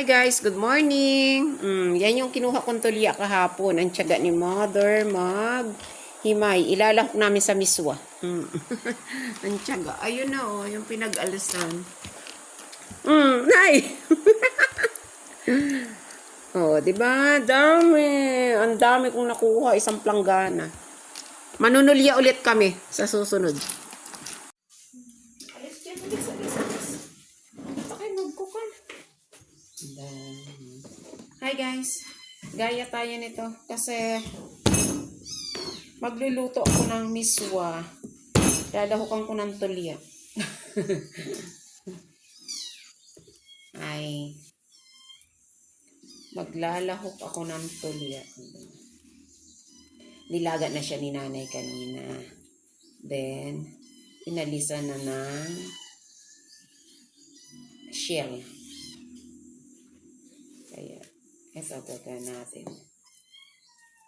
Hi guys, good morning. Mm, yan yung kinuha kong tulya kahapon. Ang tiyaga ni mother mag himay. Ilalahok namin sa miswa. Mm. ang tiyaga. Ayun na oh, yung pinag-alisan. Mm, nay! oh, di ba? Dami. Ang dami kong nakuha. Isang planggana. Manunulya ulit kami sa susunod. Hi guys! Gaya tayo nito kasi magluluto ako ng miswa. Lalahukan ko ng tulya. Ay maglalahok ako ng tulya. Nilaga na siya ni nanay kanina. Then, inalisan na ng shell. Gagawin natin.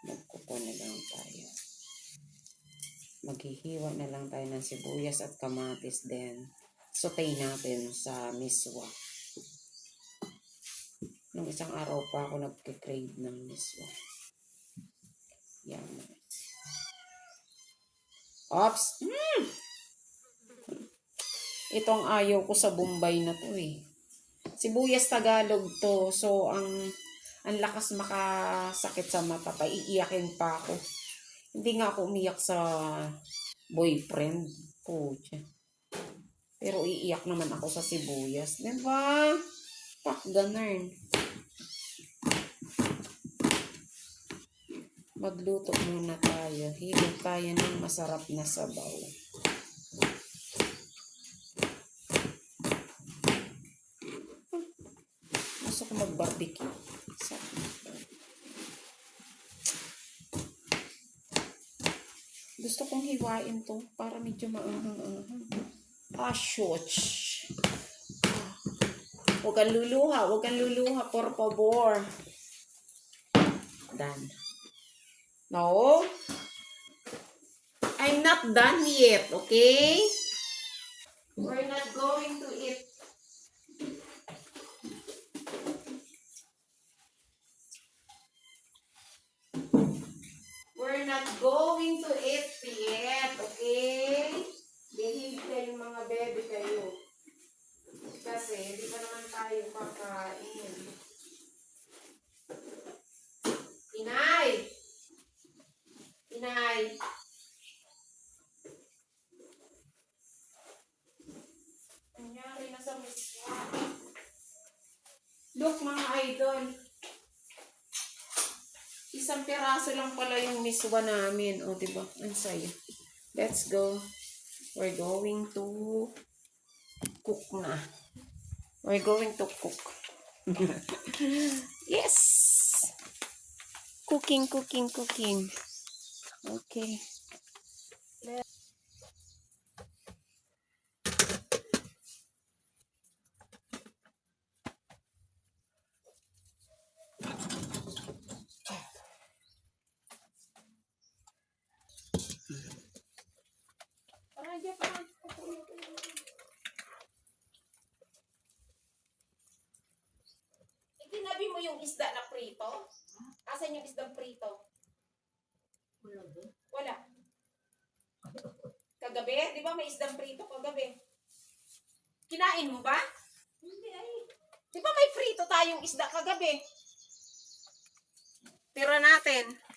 Magkuko na lang tayo. Maghihiwa na lang tayo ng sibuyas at kamatis din. Sotay natin sa miswa. Nung isang araw pa ako nagkikrave ng miswa. Yan. Ops! Hmm! Ito ang ayaw ko sa Bombay na to eh sibuyas Tagalog to. So, ang ang lakas makasakit sa mata pa. Iiyakin pa ako. Hindi nga ako umiyak sa boyfriend ko. Pero iiyak naman ako sa sibuyas. Diba? Pak, ganun. Magluto muna tayo. Hilog tayo ng masarap na sabaw. Gusto ko mag-barbecue. Gusto kong hiwain to para medyo maanghang-anghang. Ah, shoch. Ah. Huwag kang luluha. Huwag kang luluha. Por favor. Done. No? I'm not done yet, okay? We're not going to eat We're not going to eat yet, okay? Behave kayo mga bebe kayo. Kasi hindi pa naman tayo kakain. Inay! Inay! Nangyari na sa miswa. Look mga idol. Isang piraso lang pala yung miswa namin. O, diba? Ang saya. Let's go. We're going to cook na. We're going to cook. yes! Cooking, cooking, cooking. Okay. Parang Itinabi mo yung isda na prito? Asan yung isdang prito? Wala. Kagabi? Di ba may isdang prito kagabi? Kinain mo ba? Hindi ay. Di ba may prito tayong isda kagabi? Tira natin.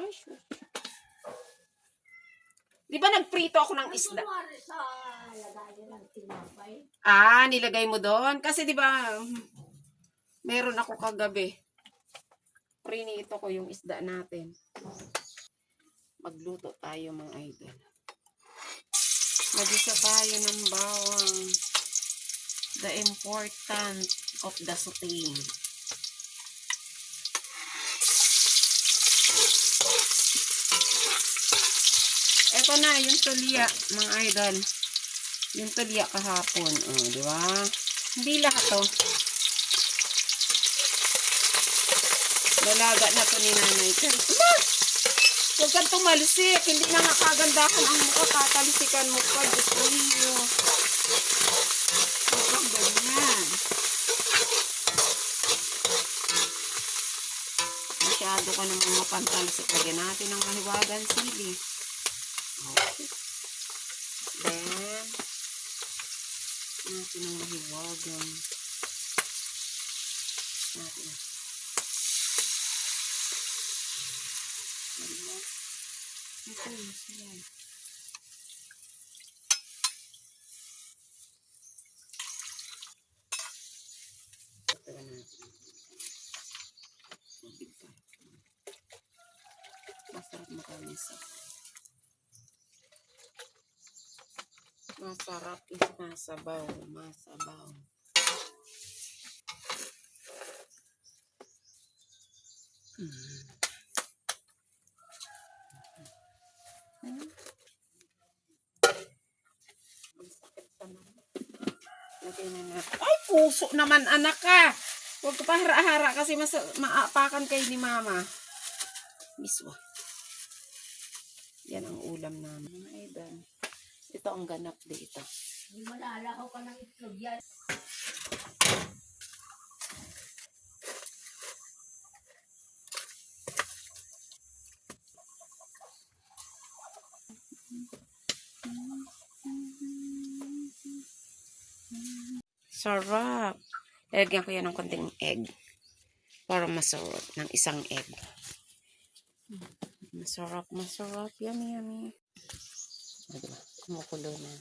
Ay, sure. Di ba nagprito ako ng isda? Ah, nilagay mo doon? Kasi di ba, meron ako kagabi. Prinito ko yung isda natin. Magluto tayo mga idol. Magisa tayo ng bawang. The important of the sauteing. Ito na, yung tulia, mga idol. Yung tulia kahapon. O, oh, di ba? Hindi lahat oh. to. Dalaga na to ni nanay. Ma! Huwag kang tumalisik. Hindi na nakagandahan ang mukha. Tatalisikan mo pa. Diyos ko niyo. Oh. Huwag kang ganyan. Masyado ka naman pantalsik. Lagyan natin ng kahiwagan sili. Okay. Then, natin ang kahiwagan. Natin. Ito, masarap. Tagal natin. Tubig pa. Masarap makalisa. Masarap is masabaw. Masabaw. Mm. Ano? Na natin. Ay, puso naman, anak ka! Huwag ka pa hara-hara kasi mas maapakan kayo ni mama. Miswa. Yan ang ulam namin. Mga idol. Ito ang ganap dito. Hindi malalaho ka ng itlog yan. Sarap. Lagyan ko yan ng konting egg. Para masarap ng isang egg. Masarap, masarap. Yummy, yummy. O? Kumukulo na.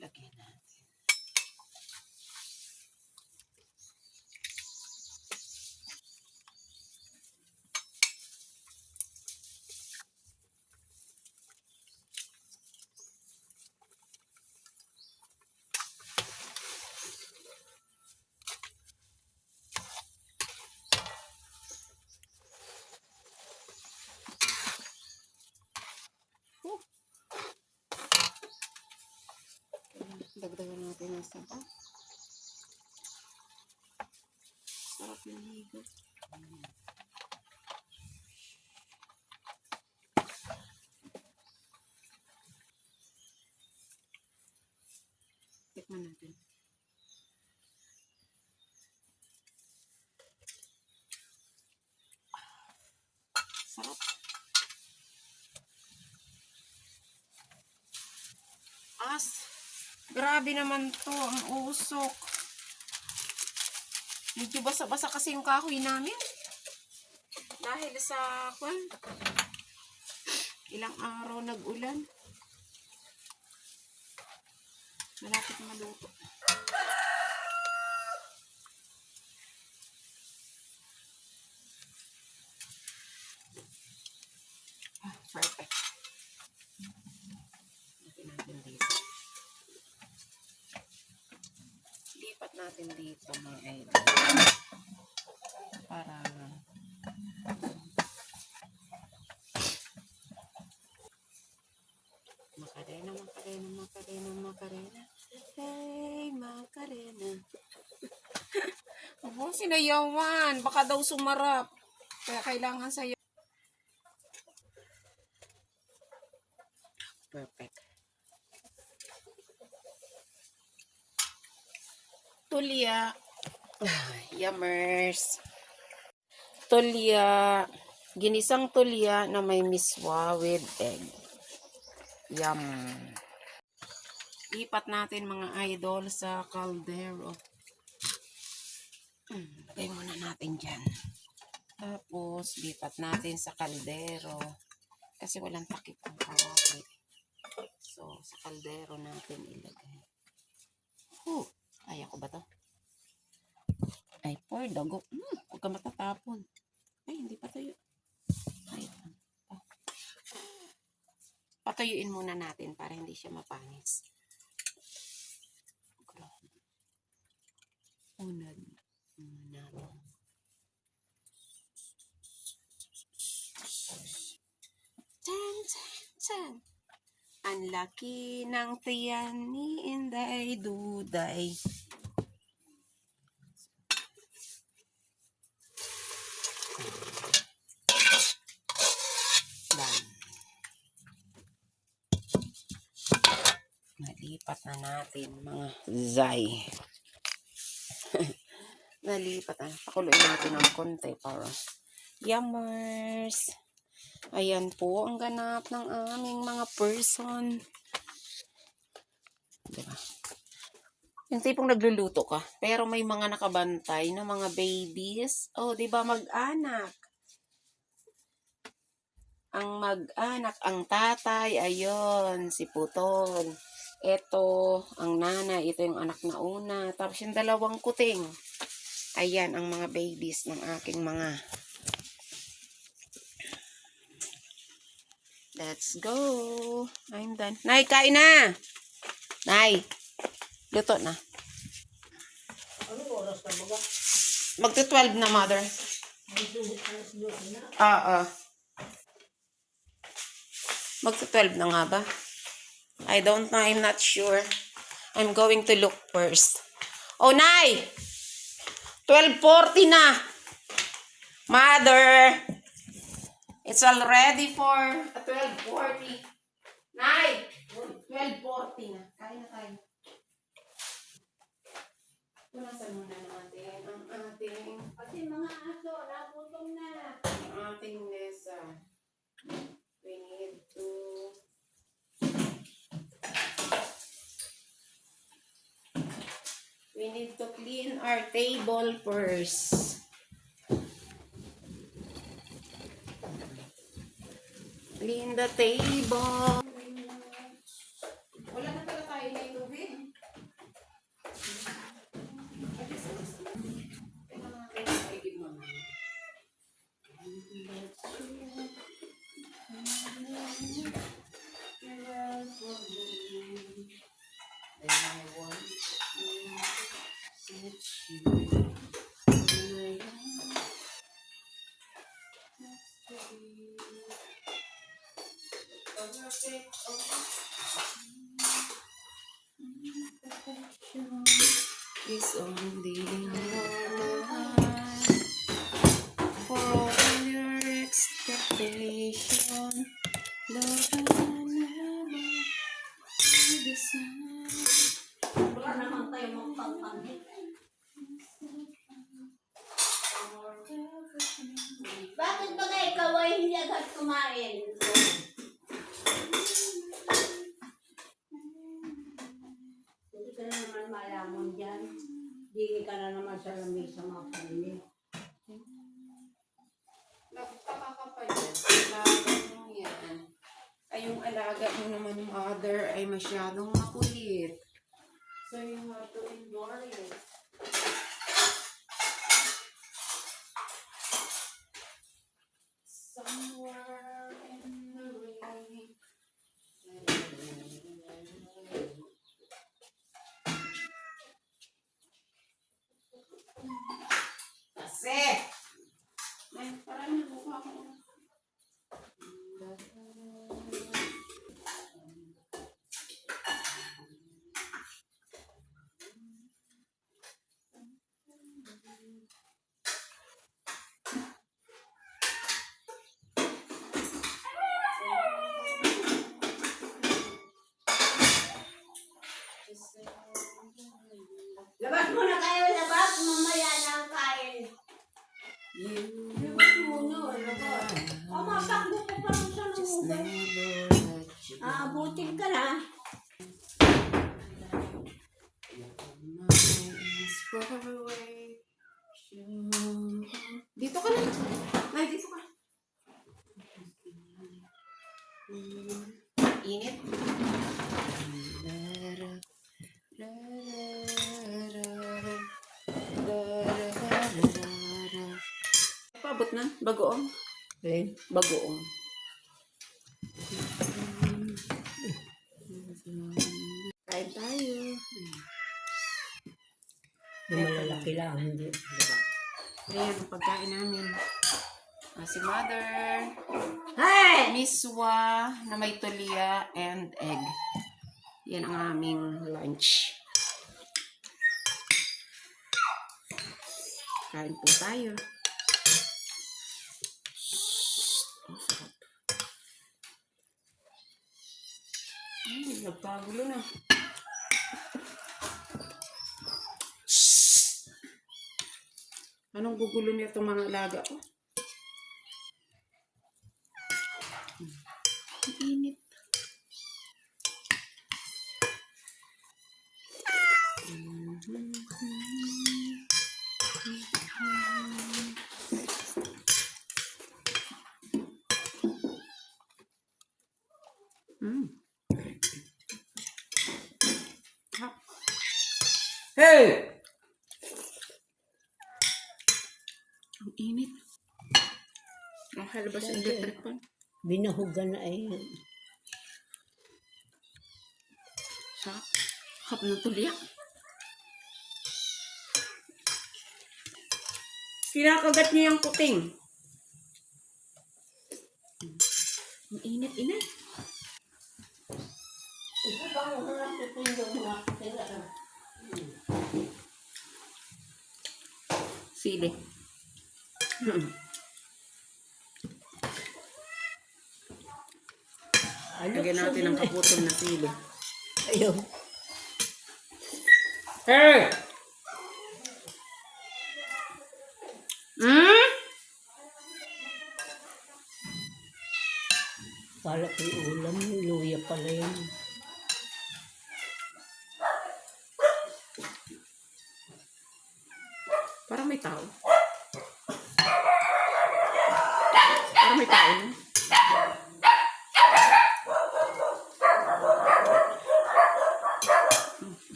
Lagyan natin. Natin ng sapa. Sarap ng higop. Tikman natin. Sarap. As. Grabe naman to, ang usok. Medyo basa-basa kasi yung kahoy namin. Dahil sa, kwan, ilang araw nag-ulan. Malapit maluto. Ah, perfect. Lagyan natin dito. lipat natin dito mga idol. Para Macarena, Macarena, Macarena, Macarena. Hey, Macarena. Abo, sinayawan. Baka daw sumarap. Kaya kailangan sayo. Perfect. Tulya. Ah, Yummers. Tulya. Ginisang tulya na may miswa with egg. Yum. Lipat natin mga idol sa kaldero. Lagay muna natin dyan. Tapos, lipat natin sa kaldero. Kasi walang takip ang kawaki. So, sa kaldero natin ilagay. Oh, kaya ko ba to? Ay, poor dago. Hmm, huwag ka matatapon. Ay, hindi pa tayo. Ay, pa. Patuyuin muna natin para hindi siya mapanis. Grabe. Unad muna natin. Tan, tan, tan. Ang laki ng tiyan ni Inday Duday. Done. Nalipat na natin mga zay. nalipat. Ah, pakuluin natin ng konti para yummers. Ayan po ang ganap ng aming mga person. Yung tipong nagluluto ka, pero may mga nakabantay na mga babies. Oh, di ba mag-anak? Ang mag-anak, ang tatay, ayon, si Putol. Ito, ang nanay, ito yung anak na una. Tapos yung dalawang kuting. Ayan, ang mga babies ng aking mga. Let's go. I'm done. Nay, kain na! Nay, luto na. Ano oras ka ba? Magto-12 na, mother. Alas 12 na. Oo. Magto-12 na nga ba? I don't know. I'm not sure. I'm going to look first. Oh, Nay! 12.40 na! Mother! It's already for 12.40. Nay! 12.40 na. Kain na tayo. Punasan muna natin ang ating Pati mga aso, naputong na. ang ating mesa. We need to We need to clean our table first. Clean the table. Hindi agad kumain? Hindi ka na naman malamon dyan. Hindi ka na naman sa lamig sa mga panili. Nagtaka ka pa dyan. Alaga mo yan. Ay, yung alaga mo naman, mother, ay masyadong makulit. So, you have to endure it. Bagoong. Okay. Bagoong. Kain tayo. Yung malalaki lang, hindi. Diba? Ayan, ang pagkain namin. Ah, si Mother. Hey! Miswa na may tulia and egg. Yan ang aming lunch. Kain po tayo. Shhh. Ang sarap. Ay, nagpagulo na. Anong gugulo niya itong mga alaga ko? Ang init. Mm. Ah. Hey! Ang init. Ang halabas yung electric pan. Binahugan na ay Sa hap ng tuliyak. Kinakagat niya yung puting. Ang init, init. Ito ba ang mga tutulong mga kapila? Sili. Hmm. Lagyan natin ng kaputol na sili. Ayun. Hey! Hmm? Para yung ulam, luya pala yan. Parang may tao. Parang may tao. no?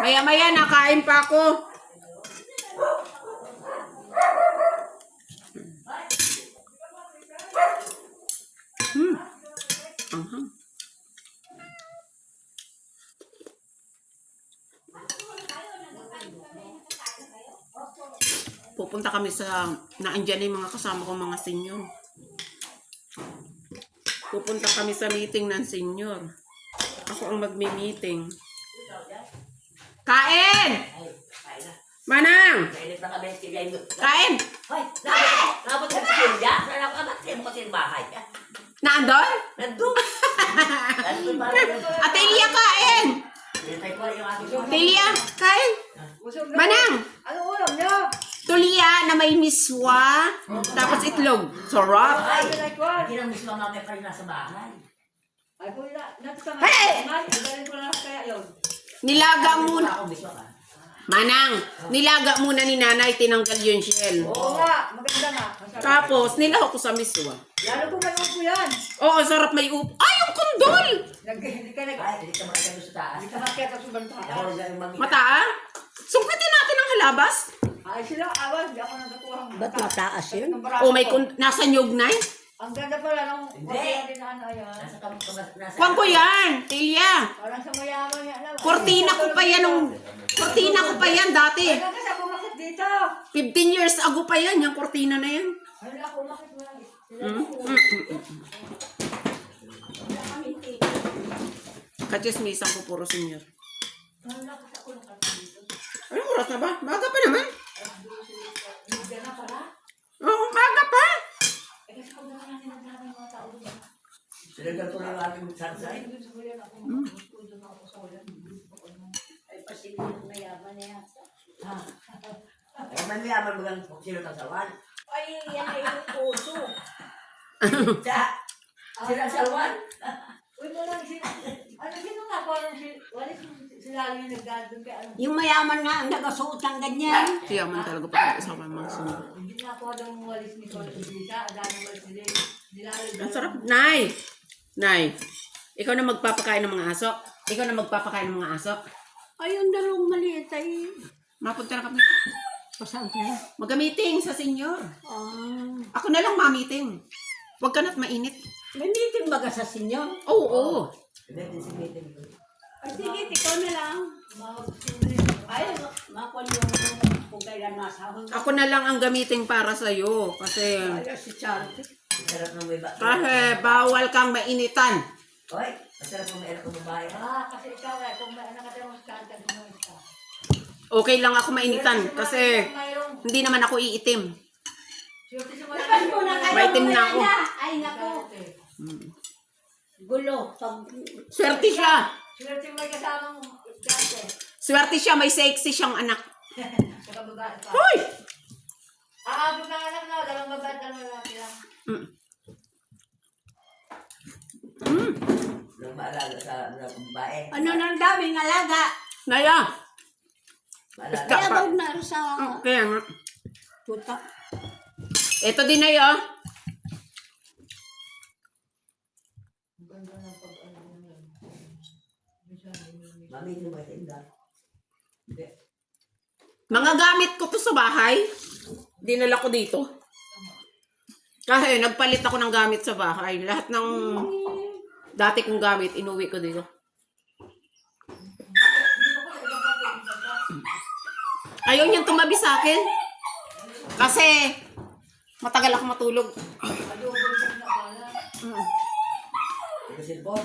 Maya-maya, nakain pa ako. Pupunta kami sa, naandyan na yung mga kasama ko mga senior. Pupunta kami sa meeting ng senior. Ako ang magmi-meeting. Kain! Manang! Kain! Hoy, nabot nabot ka sa silya? Saan ako amatrin mo kasi yung bahay? Naandon? Nandun. Nandun ba? Ate Elia, kain! Ko. Telia, kain! Manang! Ano ulam niyo? Tulia na may miswa, tapos itlog. Sarap! Ay, hindi nang mismo mamaya pa rin nasa bahay. Ay, po na, natatama. Hey! Ay, galing ko na kaya yun. Nilaga muna. Ka. Manang, nilaga muna ni nanay, tinanggal yung shell. Oo nga, maganda nga. Masarap. Tapos, nilaho ko sa miswa. Lalo kung may upo yan. Oo, sarap may up. Ay, yung kundol! Nag, hindi ka nag... Ay, hindi ka sa taas. Hindi ka sa. Ako. Mata, ah? Sungkitin natin ang halabas. Ay, sila awan. Hindi ako nagkakuha. Ba't mataas yun? O, may kun... Nasa nyug na. Ang ganda pala nung Hindi. kaya din na ano yan. Nasa. Kuwan ko yan, Telia. Parang sa mayaman yan. Alam, Kortina ko pa yan nung... Kortina ko pa yan dati. Ay, kasi ako makit dito. 15 years ago pa yan, yung kortina na yan. Ay, ako makit mo lang. Mm, mm, mm, mm. Kachismisan ko puro senior. Anong oras na ba? Baga pa naman. Oo, baga pa. Sinagal ko na yung aking sarsay. Ay, pasilip mayaman na yata. Ay, mamiyaman mo lang kung sino kasawan. Ay, yan ay yung puso. Sa, sino ang salwan? Uy, si... Ano, sino nga? Parang si... Wala si... Sila yung nag-gadon kay ano. Yung mayaman nga ang nagasuot ng ganyan. Kaya man talaga pa kasama ng mga senior. Hindi na ako daw walis ni Coach Bisa. Ang dami walis. Nilalagay. Ang sarap. Nay! Nay, ikaw na magpapakain ng mga aso. Ikaw na magpapakain ng mga aso. Ay, yung dalawang maliit ay... Mapunta na kami. Pasaan ka? Mag-meeting sa senior. Ah. Ako na lang ma-meeting. Huwag ka na't mainit. May meeting ba ka sa sinyo? Oo, oo. Hindi si meeting. Ay, sige, ikaw na lang. Ay, makon yung kung kailan masahod. Ako na lang ang gamitin para sa'yo. Kasi, Ay, si Charity. Masarap ng may ba. kasi bawal kang mainitan. Hoy, masarap ng may anak ng babae. Ah, kasi ikaw eh. Kung may anak ka mo sa kanta, mo ka. Okay lang ako mainitan kasi hindi naman ako iitim. Na kayo Maitim na ako. Ay, naku. Gulo. Pag, Swerte siya. Swerte mo yung kasamang estudyante. Swerte siya, may sexy siyang anak. Sa kababae pa. Hoy! Aabot ng anak na, dalawang babae, dalawang lalaki lang. Mm. Nang maalala sa mga babae. ano nang daming alaga. Naya! Maalala. Ka- Kaya bag na sa Kaya nga. tuta. Ito din Naya. Mami, hindi mo tinda. Hindi. Mga gamit ko to sa bahay. Dinala ko dito. Kasi nagpalit ako ng gamit sa bahay. Lahat ng dati kong gamit, inuwi ko dito. Ayaw niyang tumabi sa akin. Kasi matagal ako matulog. Ito silpon.